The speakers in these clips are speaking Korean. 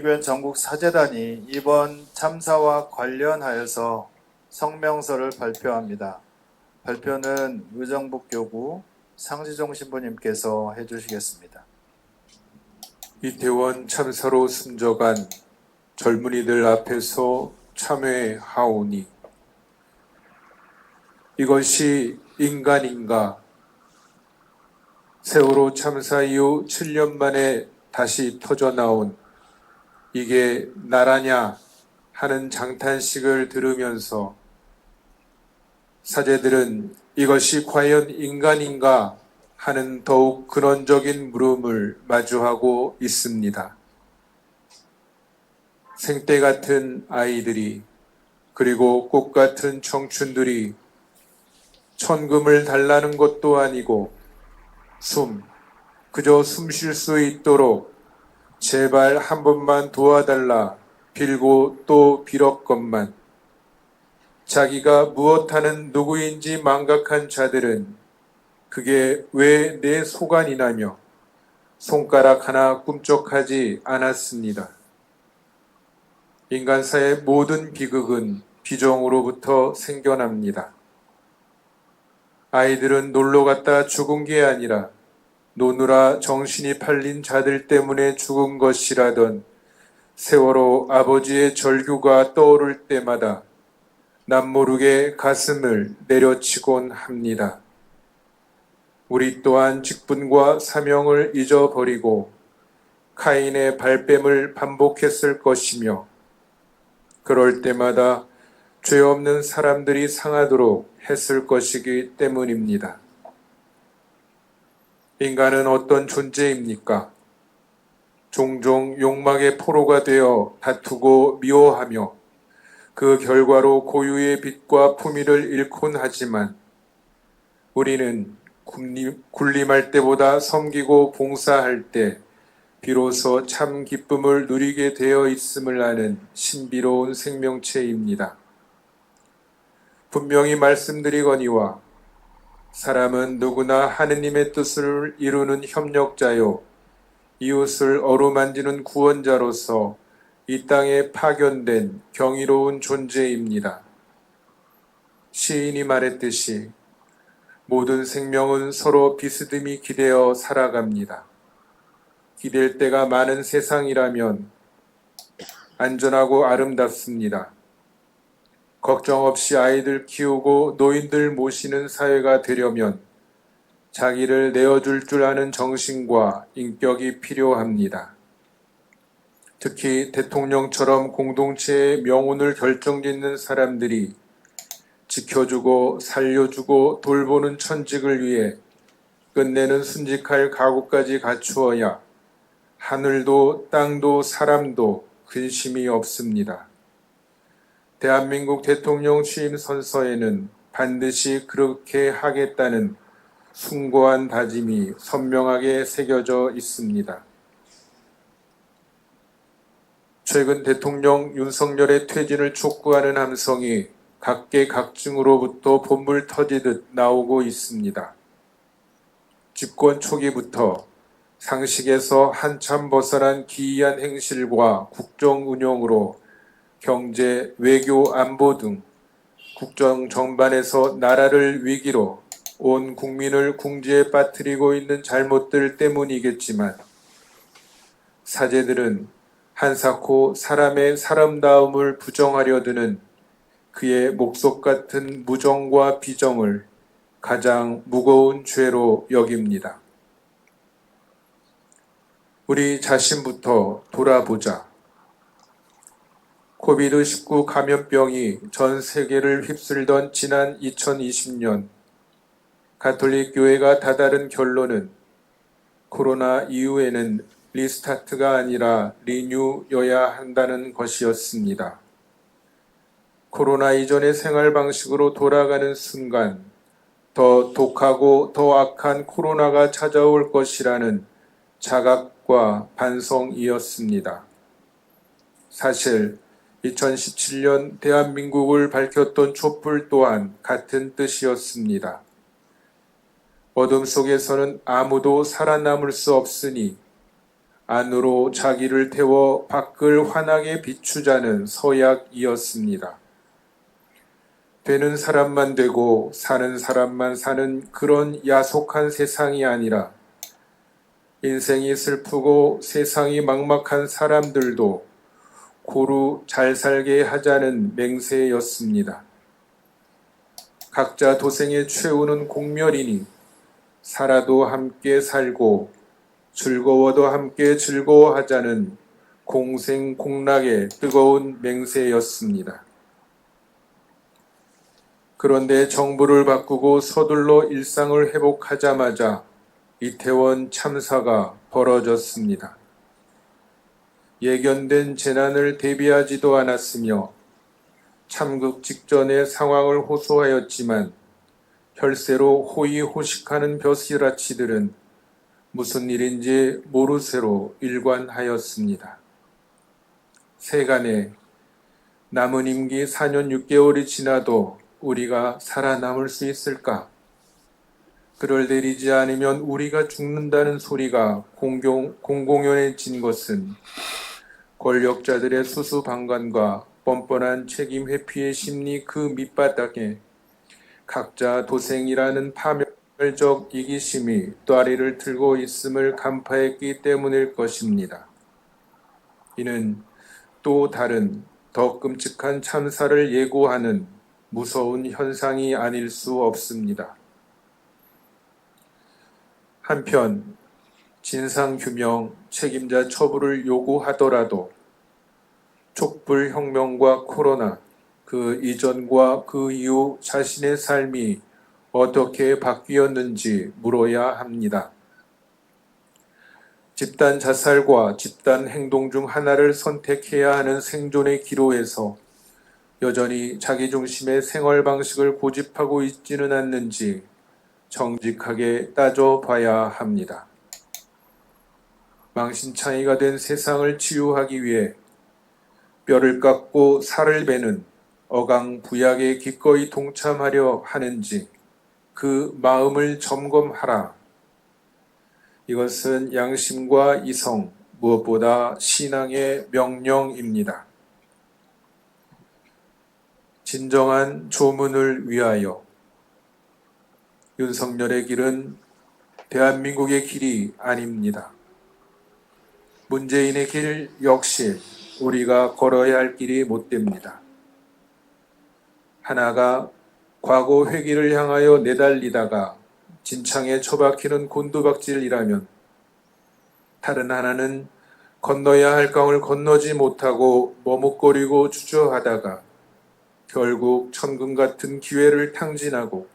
교회 전국 사재단이 이번 참사와 관련하여서 성명서를 발표합니다. 발표는 의정부 교구 상지종 신부님께서 해주시겠습니다. 이태원 참사로 숨져간 젊은이들 앞에서 참회하오니 이것이 인간인가? 세월호 참사 이후 7년 만에 다시 터져 나온 이게 나라냐 하는 장탄식을 들으면서 사제들은 이것이 과연 인간인가 하는 더욱 근원적인 물음을 마주하고 있습니다. 생때 같은 아이들이 그리고 꽃 같은 청춘들이 천금을 달라는 것도 아니고 숨, 그저 숨 쉴 수 있도록 제발 한 번만 도와달라 빌고 또 빌었건만 자기가 무엇하는 누구인지 망각한 자들은 그게 왜 내 소관이나며 손가락 하나 꿈쩍하지 않았습니다. 인간사의 모든 비극은 비정으로부터 생겨납니다. 아이들은 놀러 갔다 죽은 게 아니라 노느라 정신이 팔린 자들 때문에 죽은 것이라던 세월호 아버지의 절규가 떠오를 때마다 남모르게 가슴을 내려치곤 합니다. 우리 또한 직분과 사명을 잊어버리고 카인의 발뺌을 반복했을 것이며 그럴 때마다 죄 없는 사람들이 상하도록 했을 것이기 때문입니다. 인간은 어떤 존재입니까? 종종 욕망의 포로가 되어 다투고 미워하며 그 결과로 고유의 빛과 품위를 잃곤 하지만 우리는 군림, 군림 할 때보다 섬기고 봉사할 때 비로소 참 기쁨을 누리게 되어 있음을 아는 신비로운 생명체입니다. 분명히 말씀드리거니와 사람은 누구나 하느님의 뜻을 이루는 협력자요 이웃을 어루만지는 구원자로서 이 땅에 파견된 경이로운 존재입니다. 시인이 말했듯이 모든 생명은 서로 비스듬히 기대어 살아갑니다. 기댈 때가 많은 세상이라면 안전하고 아름답습니다. 걱정 없이 아이들 키우고 노인들 모시는 사회가 되려면 자기를 내어줄 줄 아는 정신과 인격이 필요합니다. 특히 대통령처럼 공동체의 명운을 결정짓는 사람들이 지켜주고 살려주고 돌보는 천직을 위해 끝내는 순직할 각오까지 갖추어야 하늘도 땅도 사람도 근심이 없습니다. 대한민국 대통령 취임 선서에는 반드시 그렇게 하겠다는 숭고한 다짐이 선명하게 새겨져 있습니다. 최근 대통령 윤석열의 퇴진을 촉구하는 함성이 각계각층으로부터 본물 터지듯 나오고 있습니다. 집권 초기부터 상식에서 한참 벗어난 기이한 행실과 국정 운영으로 경제, 외교, 안보 등 국정 전반에서 나라를 위기로 온 국민을 궁지에 빠뜨리고 있는 잘못들 때문이겠지만 사제들은 한사코 사람의 사람다움을 부정하려 드는 그의 목속 같은 무정과 비정을 가장 무거운 죄로 여깁니다. 우리 자신부터 돌아보자. 코비드19 감염병이 전 세계를 휩쓸던 지난 2020년 가톨릭 교회가 다다른 결론은 코로나 이후에는 리스타트가 아니라 리뉴여야 한다는 것이었습니다. 코로나 이전의 생활 방식으로 돌아가는 순간 더 독하고 더 악한 코로나가 찾아올 것이라는 자각과 반성이었습니다. 사실 2017년 대한민국을 밝혔던 촛불 또한 같은 뜻이었습니다. 어둠 속에서는 아무도 살아남을 수 없으니 안으로 자기를 태워 밖을 환하게 비추자는 서약이었습니다. 되는 사람만 되고 사는 사람만 사는 그런 야속한 세상이 아니라 인생이 슬프고 세상이 막막한 사람들도 고루 잘 살게 하자는 맹세였습니다. 각자 도생의 최후는 공멸이니 살아도 함께 살고 즐거워도 함께 즐거워하자는 공생공락의 뜨거운 맹세였습니다. 그런데 정부를 바꾸고 서둘러 일상을 회복하자마자 이태원 참사가 벌어졌습니다. 예견된 재난을 대비하지도 않았으며 참극 직전의 상황을 호소하였지만 혈세로 호의호식하는 벼슬아치들은 무슨 일인지 모르쇠로 일관하였습니다. 세간에 남은 임기 4년 6개월이 지나도 우리가 살아남을 수 있을까? 그를 내리지 않으면 우리가 죽는다는 소리가 공공, 공공연해진 것은 권력자들의 수수방관과 뻔뻔한 책임 회피의 심리 그 밑바닥에 각자 도생이라는 파멸적 이기심이 또아리를 들고 있음을 간파했기 때문일 것입니다. 이는 또 다른 더 끔찍한 참사를 예고하는 무서운 현상이 아닐 수 없습니다. 한편 진상규명 책임자 처벌을 요구하더라도 촛불 혁명과 코로나 그 이전과 그 이후 자신의 삶이 어떻게 바뀌었는지 물어야 합니다. 집단 자살과 집단 행동 중 하나를 선택해야 하는 생존의 기로에서 여전히 자기 중심의 생활 방식을 고집하고 있지는 않는지 정직하게 따져봐야 합니다. 망신창이가 된 세상을 치유하기 위해 뼈를 깎고 살을 베는 어강 부약에 기꺼이 동참하려 하는지 그 마음을 점검하라. 이것은 양심과 이성, 무엇보다 신앙의 명령입니다. 진정한 조문을 위하여 윤석열의 길은 대한민국의 길이 아닙니다. 문재인의 길 역시 우리가 걸어야 할 길이 못 됩니다. 하나가 과거 회기를 향하여 내달리다가 진창에 처박히는 곤두박질이라면 다른 하나는 건너야 할 강을 건너지 못하고 머뭇거리고 주저하다가 결국 천금 같은 기회를 탕진하고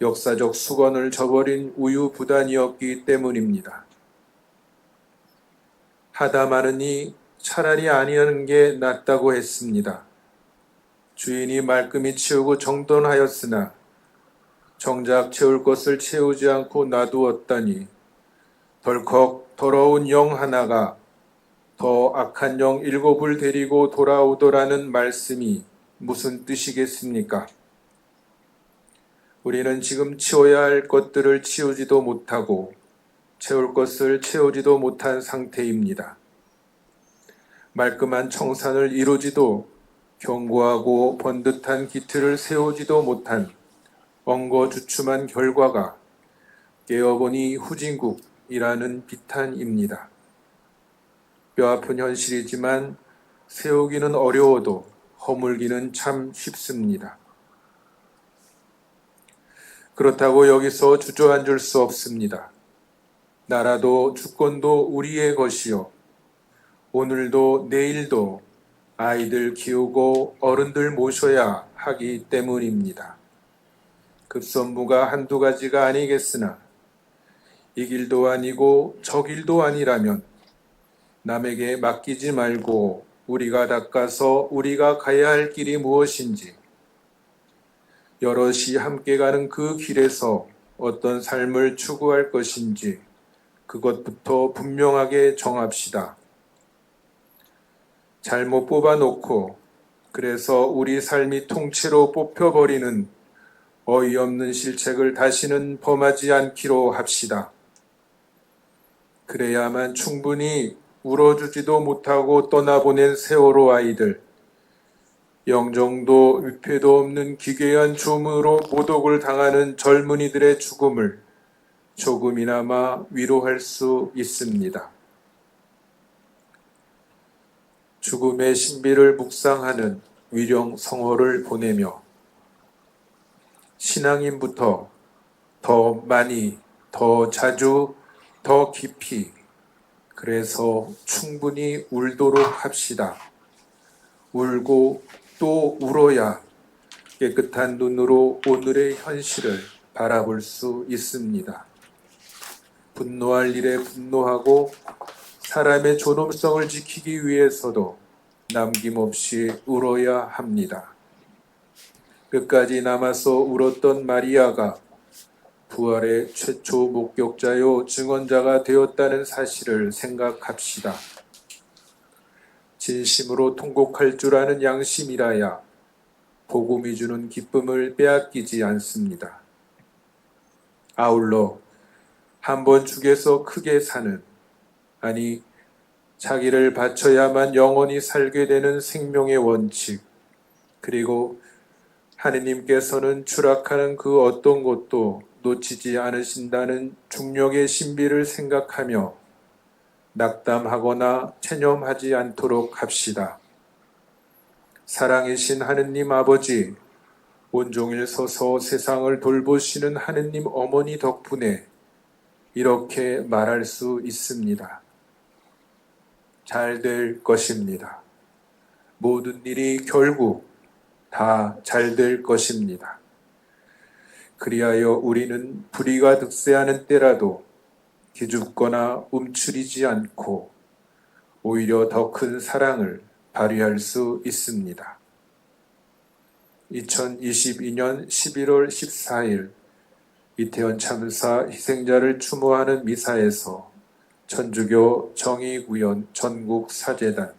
역사적 수건을 저버린 우유부단이었기 때문입니다. 하다 마느니 차라리 아니하는 게 낫다고 했습니다. 주인이 말끔히 치우고 정돈하였으나 정작 채울 것을 채우지 않고 놔두었다니 덜컥 더러운 영 하나가 더 악한 영 일곱을 데리고 돌아오더라는 말씀이 무슨 뜻이겠습니까? 우리는 지금 치워야 할 것들을 치우지도 못하고 채울 것을 채우지도 못한 상태입니다. 말끔한 청산을 이루지도 견고하고 번듯한 기틀을 세우지도 못한 엉거주춤한 결과가 깨어보니 후진국이라는 비탄입니다. 뼈아픈 현실이지만 세우기는 어려워도 허물기는 참 쉽습니다. 그렇다고 여기서 주저앉을 수 없습니다. 나라도 주권도 우리의 것이요. 오늘도 내일도 아이들 키우고 어른들 모셔야 하기 때문입니다. 급선무가 한두 가지가 아니겠으나 이 길도 아니고 저 길도 아니라면 남에게 맡기지 말고 우리가 닦아서 우리가 가야 할 길이 무엇인지 여럿이 함께 가는 그 길에서 어떤 삶을 추구할 것인지 그것부터 분명하게 정합시다. 잘못 뽑아놓고 그래서 우리 삶이 통째로 뽑혀버리는 어이없는 실책을 다시는 범하지 않기로 합시다. 그래야만 충분히 울어주지도 못하고 떠나보낸 세월호 아이들, 영정도 위패도 없는 기괴한 죽음으로 모독을 당하는 젊은이들의 죽음을 조금이나마 위로할 수 있습니다. 죽음의 신비를 묵상하는 위령 성호를 보내며 신앙인부터 더 많이, 더 자주, 더 깊이, 그래서 충분히 울도록 합시다. 울고 또 울어야 깨끗한 눈으로 오늘의 현실을 바라볼 수 있습니다. 분노할 일에 분노하고 사람의 존엄성을 지키기 위해서도 남김없이 울어야 합니다. 끝까지 남아서 울었던 마리아가 부활의 최초 목격자요 증언자가 되었다는 사실을 생각합시다. 진심으로 통곡할 줄 아는 양심이라야 복음이 주는 기쁨을 빼앗기지 않습니다. 아울러 한 번 죽여서 크게 사는 아니 자기를 바쳐야만 영원히 살게 되는 생명의 원칙 그리고 하느님께서는 추락하는 그 어떤 것도 놓치지 않으신다는 중력의 신비를 생각하며 낙담하거나 체념하지 않도록 합시다. 사랑이신 하느님 아버지, 온종일 서서 세상을 돌보시는 하느님 어머니 덕분에 이렇게 말할 수 있습니다. 잘 될 것입니다. 모든 일이 결국 다 잘 될 것입니다. 그리하여 우리는 불의가 득세하는 때라도 기죽거나 움츠리지 않고 오히려 더 큰 사랑을 발휘할 수 있습니다. 2022년 11월 14일 이태원 참사 희생자를 추모하는 미사에서 천주교 정의구현 전국 사재단